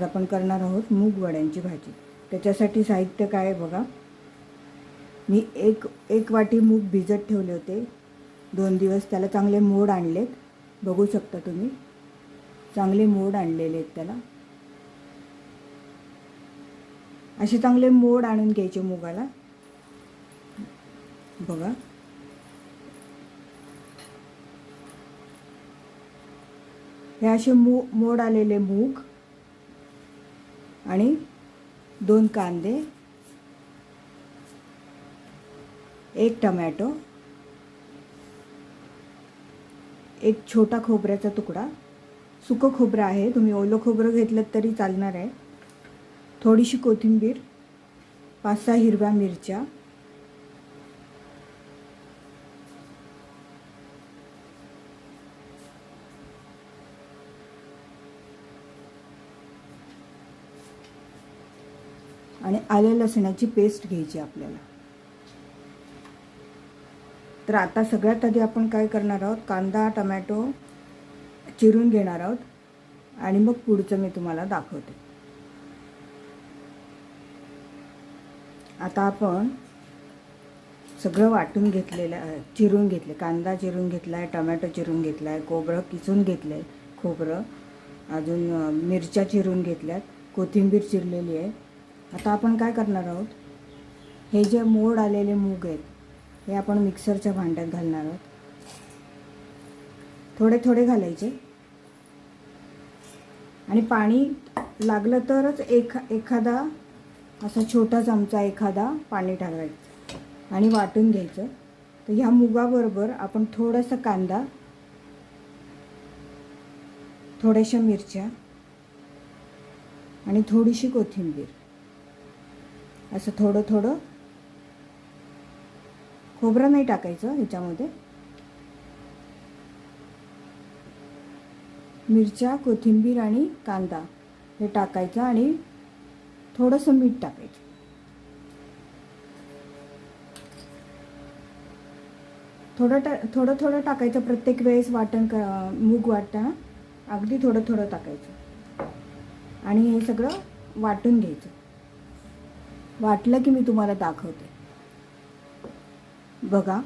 आज आपण करणार आहोत मूग वड्यांची भाजी. त्याच्यासाठी साहित्य काय आहे बघा. मी एक एक वाटी मूग भिजत ठेवले होते. दोन दिवस त्याला चांगले मोड आणलेत. बघू शकता तुम्ही. चांगले मोड आणलेले आहेत त्याला. असे चांगले मोड आणून घ्यायचे मुगाला. बघा. हे असे मू मोड आलेले मूग. आणि दोन कांदे एक टमॅटो एक छोटा खोबऱ्याचा तुकडा. सुकं खोबरं आहे तुम्ही ओलं खोबरं घेतलं तरी चालणार आहे. थोडीशी कोथिंबीर पाच सहा हिरव्या मिरच्या आणि आले लसणाची पेस्ट घ्यायची आपल्याला. तर आता सगळ्यात आधी आपण काय करणार आहोत? कांदा टमॅटो चिरून घेणार आहोत. आणि मग पुढचं मी तुम्हाला दाखवते. आता आपण सगळं वाटून घेतलेलं आहे चिरून घेतले. कांदा चिरून घेतला आहे टमॅटो चिरून घेतला आहे खोबरं किसून घेतलं आहे खोबरं. अजून मिरच्या चिरून घेतल्यात. कोथिंबीर चिरलेली आहे. आता आपण काय करणार आहोत? हे जे मोड आलेले मूग आहेत हे आपण मिक्सरच्या भांड्यात घालणार आहोत. थोडे थोडे घालायचे. आणि पाणी लागलं तरच एक एखादा असा छोटा चमचा एखादा पाणी टाकायचं आणि वाटून घ्यायचं. तर ह्या मुगाबरोबर आपण थोडासा कांदा थोड्याशा मिरच्या आणि थोडीशी कोथिंबीर. असं थोडं थोडं खोबरं नाही टाकायचं ह्याच्यामध्ये. मिरच्या कोथिंबीर आणि कांदा हे टाकायचं आणि थोडंसं मीठ टाकायचं. थोडं टा थोडं थोडं टाकायचं प्रत्येक वेळेस वाटण क मूग वाटताना अगदी थोडं थोडं टाकायचं. आणि हे सगळं वाटून घ्यायचं. वाटलं की मी तुम्हाला दाखवते. बघा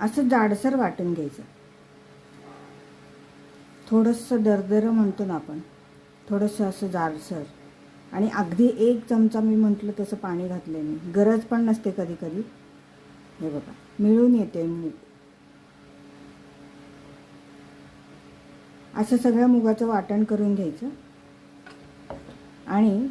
असं जाडसर वाटून घ्यायचं. थोडंसं दरदरं म्हणतो ना आपण थोडंसं असं जाडसर. आणि अगदी एक चमचा मी म्हटलं तसं पाणी घातलं मी. गरज पण नसते कधी कधी हे बघा मिळून येते मूग. असं सगळ्या मुगाचं वाटण करून घ्यायचं. आणि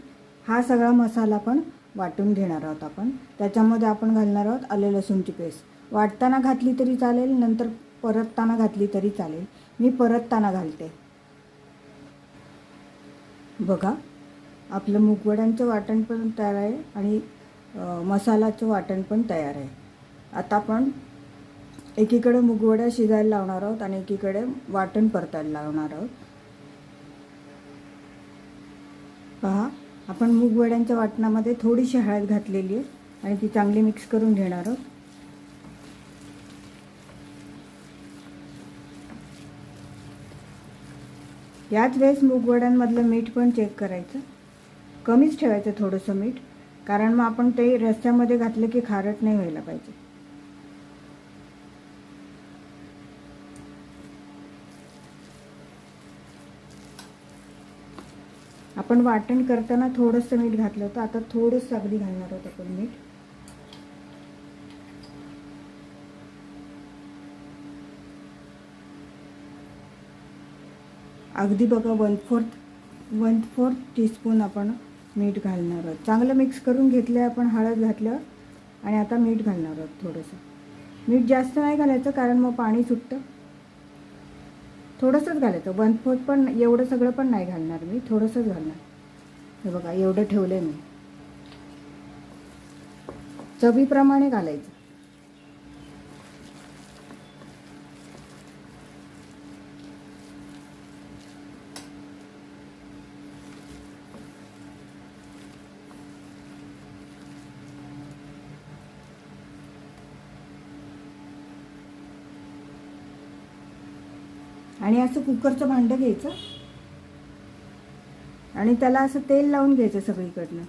हा सगळा मसाला पण वाटून घेणार आहोत आपण. त्याच्यामध्ये आपण घालणार आहोत आले लसूणची पेस्ट. वाटताना घातली तरी चालेल नंतर परतताना घातली तरी चालेल. मी परतताना घालते. बघा आपलं मुगवड्यांचं वाटण पण तयार आहे आणि मसालाचं मसाल्याचं वाटण पण तयार आहे. आता आपण एकीकडे मुगवड्या शिजायला लावणार आहोत आणि एकीकडे वाटण परतायला लावणार आहोत. पहा आपण मुगवड्यांच्या वाटणामध्ये थोडीशी हळद घातलेली आहे आणि ती चांगली मिक्स करून घेणार आहोत. याच वेळेस मुगवड्यांमधलं मीठ पण चेक करायचं. कमीच ठेवायचं थोडंसं मीठ कारण मग आपण ते रस्त्यामध्ये घातलं की खारट नाही व्हायला पाहिजे. आपण वाटण करताना थोडंसं मीठ घातलं होतं. आता थोडंसं अगदी घालणार आहोत आपण मीठ. अगदी बघा one fourth one fourth teaspoon आपण मीठ घालणार आहोत. चांगलं मिक्स करून घेतलं आहे आपण हळद घातलं आणि आता मीठ घालणार आहोत थोडंसं. मीठ जास्त नाही घालायचं कारण मग पाणी सुटतं. थोडंसंच घालायचं. वन फोर्थ पण एवढं सगळं पण नाही घालणार मी. थोडंसंच घालणार. हे बघा एवढं ठेवलं मी. चवीप्रमाणे घालायचं. असं कुकरचं भांडं घ्यायचं. आणि त्याला असं तेल लावून घ्यायचं सगळीकडनं.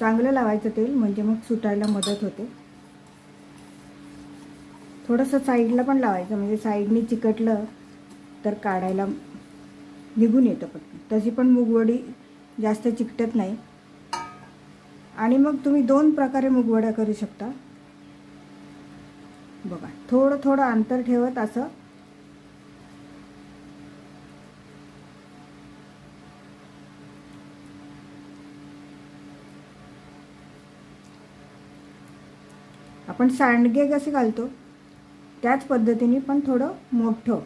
चांगलं लावायचं तेल म्हणजे मग सुटायला मदत होते. थोडंसं साईडला पण लावायचं म्हणजे साईडनी चिकटलं तर काढायला निघून येतं पटकन. तशी पण मुगवडी जास्त चिकटत नाही. आणि मग तुम्ही दोन प्रकारे मुगवड्या करू शकता. थोडं थोडं अंतर ठेवत असं. आपण सांडगे कसे घालतो. त्याच पद्धतीने पण थोडं मोठं.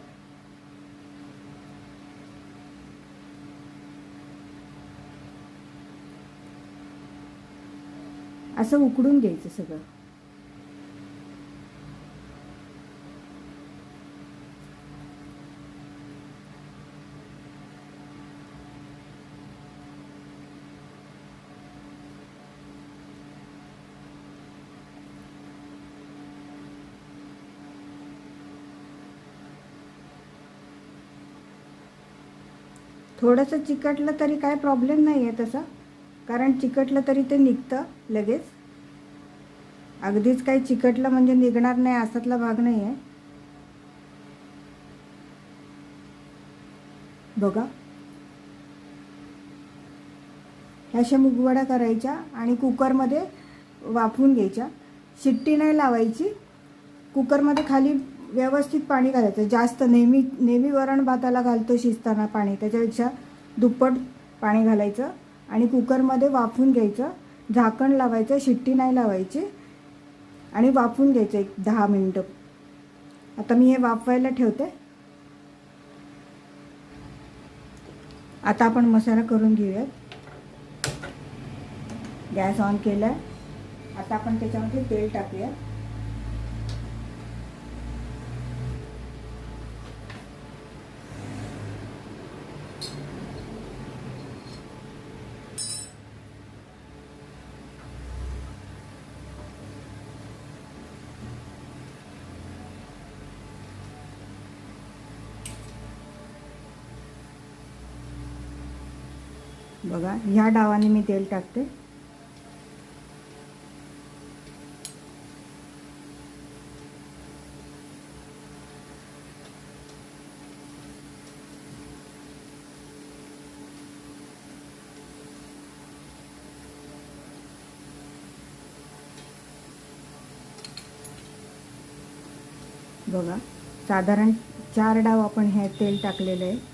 असं उकडून घ्यायचं सगळं. थोडंसं चिकटलं तरी काय प्रॉब्लेम नाही आहे तसा. कारण चिकटलं तरी ते निघतं लगेच. अगदीच काही चिकटलं म्हणजे निघणार नाही असातला भाग नाही आहे बघा. ह्या अशा मुगवड्या करायच्या आणि कुकरमध्ये वाफवून घ्यायच्या. शिट्टी नाही लावायची. कुकरमध्ये खाली व्यवस्थित पाणी घालायचं. जास्त नेहमी नेहमी वरण भाताला घालतो शिजताना पाणी. त्याच्यापेक्षा दुप्पट पाणी घालायचं आणि कुकरमध्ये वाफून घ्यायचं. झाकण लावायचं शिट्टी नाही लावायची. आणि वाफून घ्यायचं एक दहा मिनटं. आता मी हे वाफवायला ठेवते. आता आपण मसाला करून घेऊयात. गॅस ऑन केला आहे आता आपण त्याच्यामध्ये तेल टाकूया बघा ह्या डावाने मी तेल टाकते. बघा साधारण चार डाव आपण हे तेल टाकलेलं आहे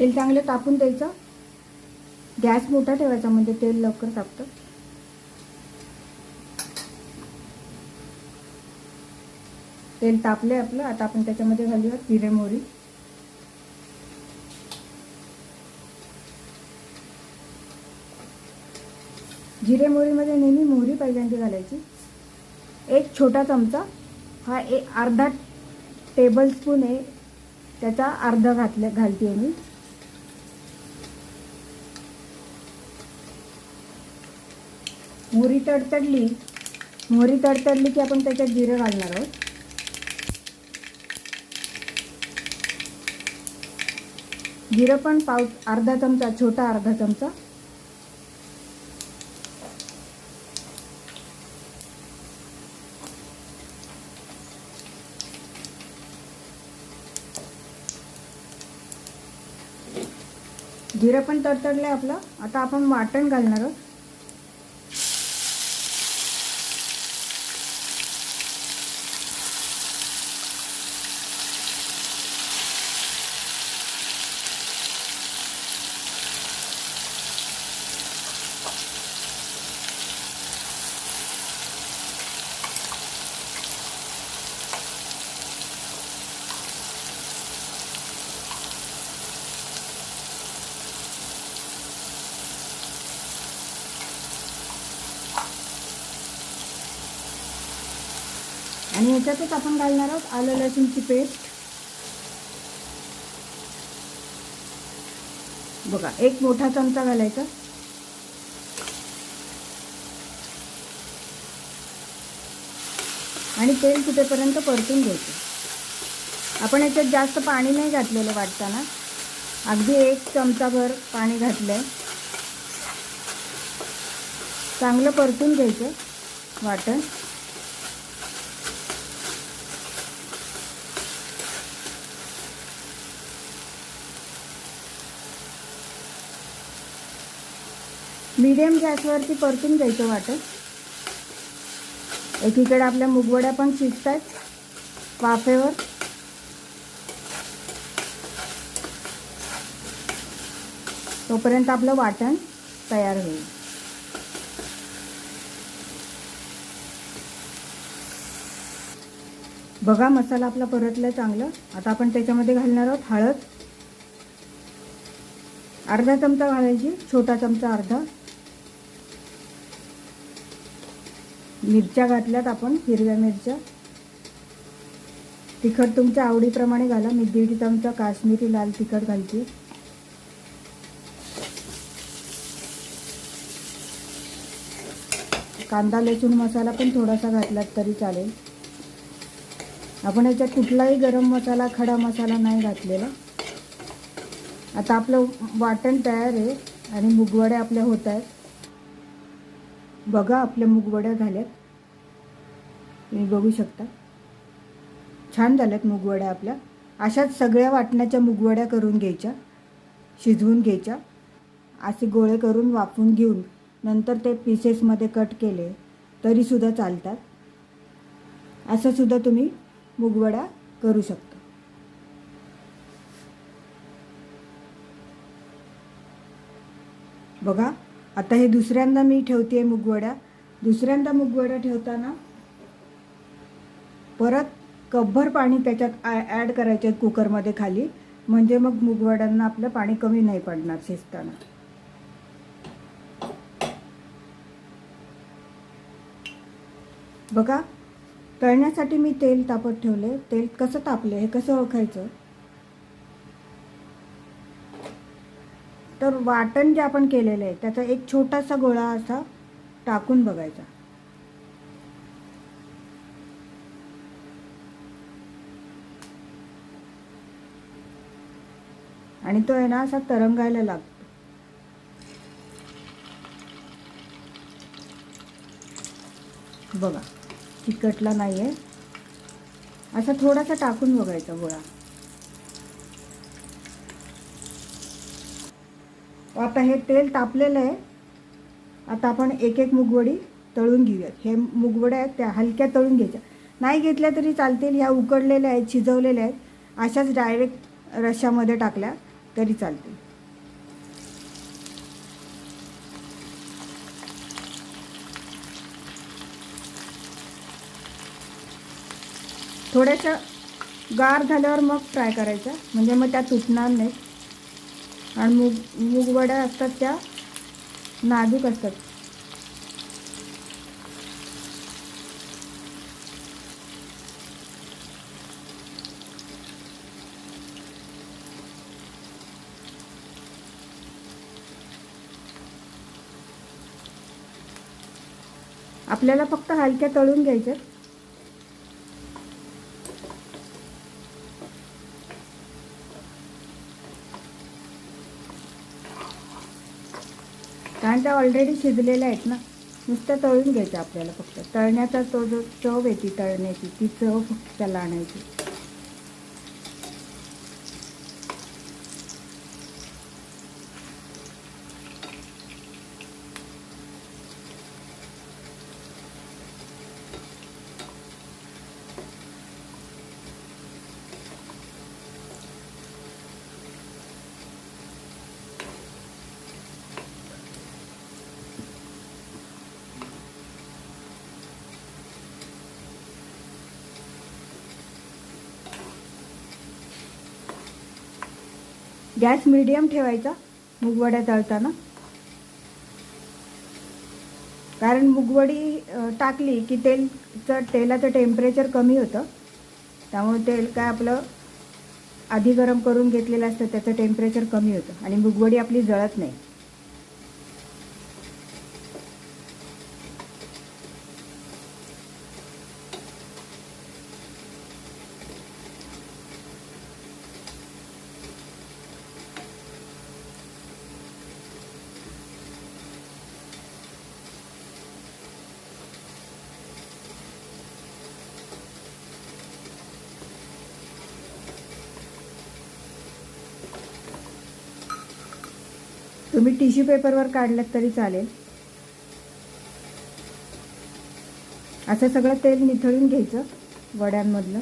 तेल चांगलं तापून द्यायचं. गॅस मोठा ठेवायचा म्हणजे तेल लवकर तापतं. तेल तापले आपलं आता आपण त्याच्यामध्ये घालूया जिरे मोहरी. जिरे मोहरीमध्ये नेहमी मोहरी पहिल्यांदा घालायची. एक छोटा चमचा हा एक अर्धा टेबल स्पून आहे त्याचा अर्धा घातल्या घालते मी. मोहरी तडतडली. मोहरी तडतडली की आपण त्याच्यात जिरं घालणार आहोत. जिरं पण पाव अर्धा चमचा छोटा अर्धा चमचा. जिरं पण तडतडलं आहे आपलं. आता आपण वाटण घालणार आहोत. आणि याच्यातच आपण घालणार आहोत आलं लसूणची पेस्ट. बघा एक मोठा चमचा घालायचा. आणि तेल कुठेपर्यंत परतून घ्यायचं. आपण याच्यात जास्त पाणी नाही घातलेलं वाटताना. अगदी एक चमचाभर पाणी घातलं आहे चांगलं परतून घ्यायचं वाटण. मीडियम गॅसवरती परतून घ्यायचं वाटण. एकीकडे आपल्या मुगवड्या पण शिजत आहेत वाफेवर. तोपर्यंत आपलं वाटण तयार होईल. बघा मसाला आपला परतला चांगलं. आता आपण त्याच्यामध्ये घालणार आहोत हळद. अर्धा चमचा घालायची छोटा चमचा अर्धा. मिरच्या घातल्यात आपण हिरव्या मिरच्या. तिखट तुमच्या आवडीप्रमाणे घाला. मी दीड चमचा काश्मीरी लाल तिखट घालते. कांदा लसूण मसाला पण थोडासा घातलात तरी चालेल. आपण याच्यात कुठलाही गरम मसाला खडा मसाला नाही घातलेला. आता आपलं वाटण तयार आहे आणि मुगवड्या आपल्या होत आहेत. बघा आपल्या मुगवड्या झाल्यात. तुम्ही बघू शकता. छान झाल्यात मुगवड्या आपल्या. अशाच सगळ्या वाटण्याच्या मुगवड्या करून घ्यायच्या शिजवून घ्यायच्या. असे गोळे करून वाफून घेऊन नंतर ते पीसेसमध्ये कट केले तरीसुद्धा चालतात. असं सुद्धा तुम्ही मुगवड्या करू शकता. बघा आता हे दुसऱ्यांदा मी ठेवते आहे मुगवड्या. दुसऱ्यांदा मुगवड्या ठेवताना परत कपभर पाणी त्याच्यात ॲड करायचे आहेत कुकरमध्ये खाली. म्हणजे मग मुगवड्यांना आपलं पाणी कमी नाही पडणार शिजताना. बघा तळण्यासाठी मी तेल तापत ठेवले. तेल कसं तापले हे कसं ओळखायचं? तर वाटण जे आपण केलेलं आहे त्याचा एक छोटासा गोळा असा टाकून बघायचा. आणि तो आहे ना असा तरंगायला लागतो. बघा तिखटला नाही आहे असा थोडासा टाकून बघायचा गोळा. आता हे तेल तापलेलं आहे. आता आपण एक एक मुगवडी तळून घेऊयात. हे मुगवड्या आहेत त्या हलक्या तळून घ्यायच्या. नाही घेतल्या तरी चालतील. ह्या उकडलेल्या आहेत शिजवलेल्या आहेत. अशाच डायरेक्ट रश्यामध्ये टाकल्या. तरी चालते थोड्याशा गार झाल्यावर मग फ्राय करायचं. म्हणजे मग त्या तुटणार नाहीत. आणि मूग मूगवड्या असतात त्या नाजूक असतात. आपल्याला फक्त हलक्या तळून घ्यायच्या कारण त्या ऑलरेडी शिजलेल्या आहेत ना नुसत्या तळून घ्यायच्या आपल्याला फक्त. तळण्याचा तो जो चव येते तळण्याची ती चव फक्त त्याला आणायची. गॅस मिडियम ठेवायचा मुगवड्या तळताना. कारण मुगवडी टाकली की तेलचं तेलाचं टेम्परेचर कमी होतं त्यामुळे तेल काय आपलं आधी गरम करून घेतलेलं असतं त्याचं टेम्परेचर कमी होतं आणि मुगवडी आपली जळत नाही. तुम्ही टिश्यू पेपरवर काढलं तरी चालेल. असं सगळं तेल निथळून घ्यायचं वड्यांमधलं.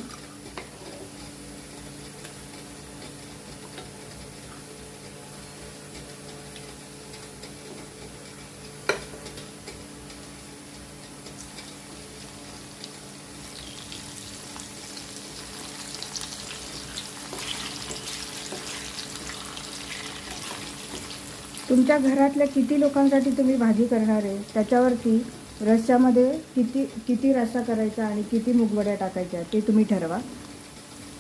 तुमच्या घरातल्या किती लोकांसाठी तुम्ही भाजी करणार आहे? त्याच्यावरती रस्स्यामध्ये किती किती रस्सा करायचा आणि किती मुगवड्या टाकायच्या ते तुम्ही ठरवा.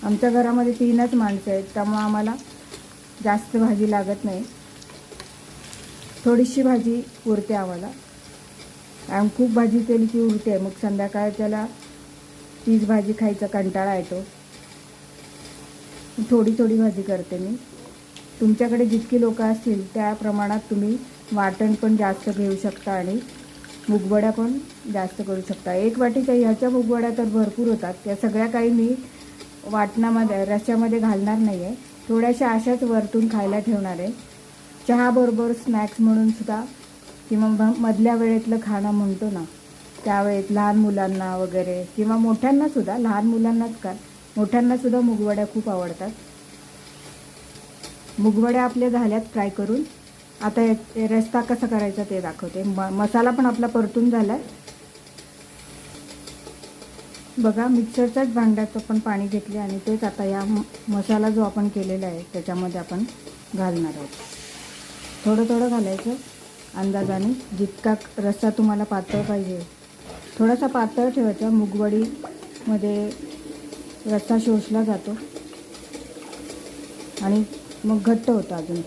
आमच्या घरामध्ये तीनच माणसं आहेत त्यामुळं आम्हाला जास्त भाजी लागत नाही. थोडीशी भाजी उरते आम्हाला. आणि खूप भाजी केली की उरते. मग संध्याकाळच्याला तीच भाजी खायचा कंटाळा येतो. थोडी थोडी भाजी करते मी. तुमच्याकडे जितकी लोकं असतील त्या प्रमाणात तुम्ही वाटण पण जास्त घेऊ शकता आणि मुगवड्या पण जास्त करू शकता. एक वाटीच्या ह्याच्या मुगवड्या तर भरपूर होतात. त्या सगळ्या काही मी वाटणामध्ये रश्यामध्ये घालणार नाही आहे थोड्याशा अशाच वरतून खायला ठेवणार आहे. चहाबरोबर स्नॅक्स म्हणून सुद्धा किंवा मधल्या वेळेतलं खाणं म्हणतो ना त्यावेळेत लहान मुलांना वगैरे किंवा मोठ्यांनासुद्धा लहान मुलांनाच का मोठ्यांनासुद्धा मुगवड्या खूप आवडतात. मुगवड्या आपल्या झाल्यात फ्राय करून. आता रस्ता कसा करायचा ते दाखवते. म मसाला पण आपला परतून झाला बघा मिक्सरच्याच भांड्याचं पण पाणी घेतले आणि तेच आता या म- मसाला जो आपण केलेला आहे त्याच्यामध्ये आपण घालणार आहोत. थोडं थोडं घालायचं अंदाजाने. जितका रस्सा तुम्हाला पातळ पाहिजे. थोडासा पातळ ठेवायचा. मुगवडीमध्ये रस्सा शोषला जातो. आणि मग घट्ट होतं अजून.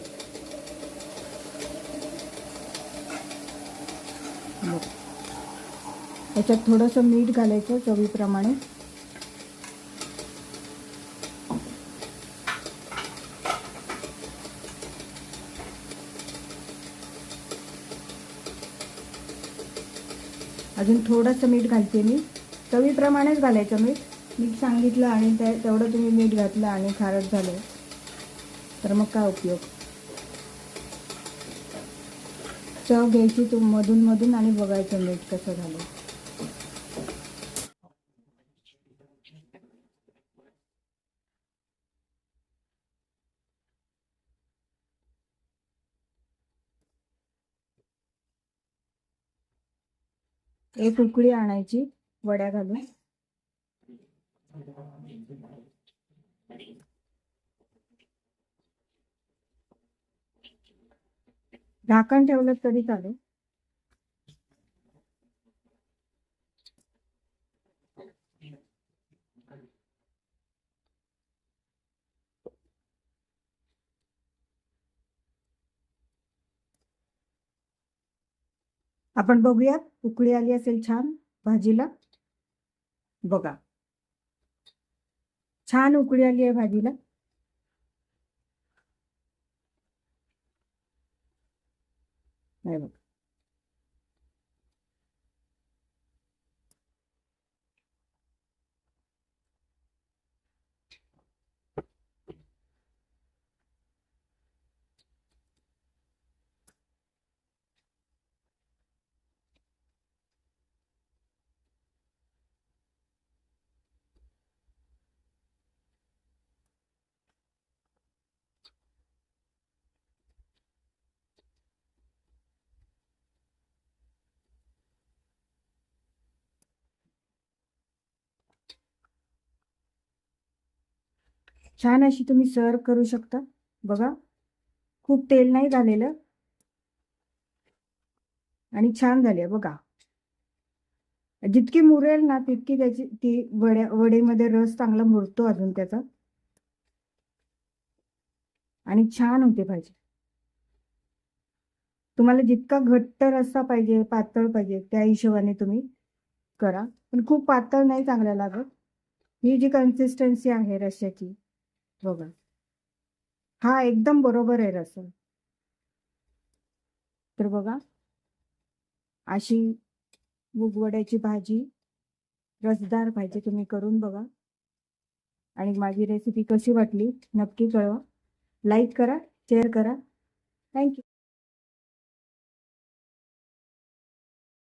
त्याच्यात याच्यात थोडंसं मीठ घालायचं चवीप्रमाणे. अजून थोडंसं मीठ घालते मी. चवीप्रमाणेच घालायचं मीठ. मीठ सांगितलं आणि ते तेवढं तुम्ही मीठ घातलं आणि खारट झालं. तर मग काय उपयोग? चव घ्यायची तू मधून मधून आणि बघायचं मीठ कसं झालं. एक उकळी आणायची वड्या घालून. झाकण ठेवलं तरी चालेल. आपण बघूयात उकळी आली असेल छान भाजीला. बघा. छान उकळी आली आहे भाजीला. हे बघ छान अशी तुम्ही सर्व करू शकता. बघा खूप तेल नाही झालेलं. आणि छान झाले बघा. जितकी मुरेल ना तितकी त्याची ती वड्या वडीमध्ये रस चांगला मुरतो अजून त्याचा. आणि छान होते पाहिजे तुम्हाला जितका घट्ट रस्सा पाहिजे पातळ पाहिजे त्या हिशोबाने तुम्ही करा. पण खूप पातळ नाही चांगल्या लागत. ही जी कन्सिस्टन्सी आहे रश्श्याची बघा. हा एकदम बरोबर आहे रस्सा तर बघा. अशी मुगवड्याची भाजी रसदार भाजी तुम्ही करून बघा. आणि माझी रेसिपी कशी वाटली नक्की कळवा. लाईक करा शेअर करा. थँक्यू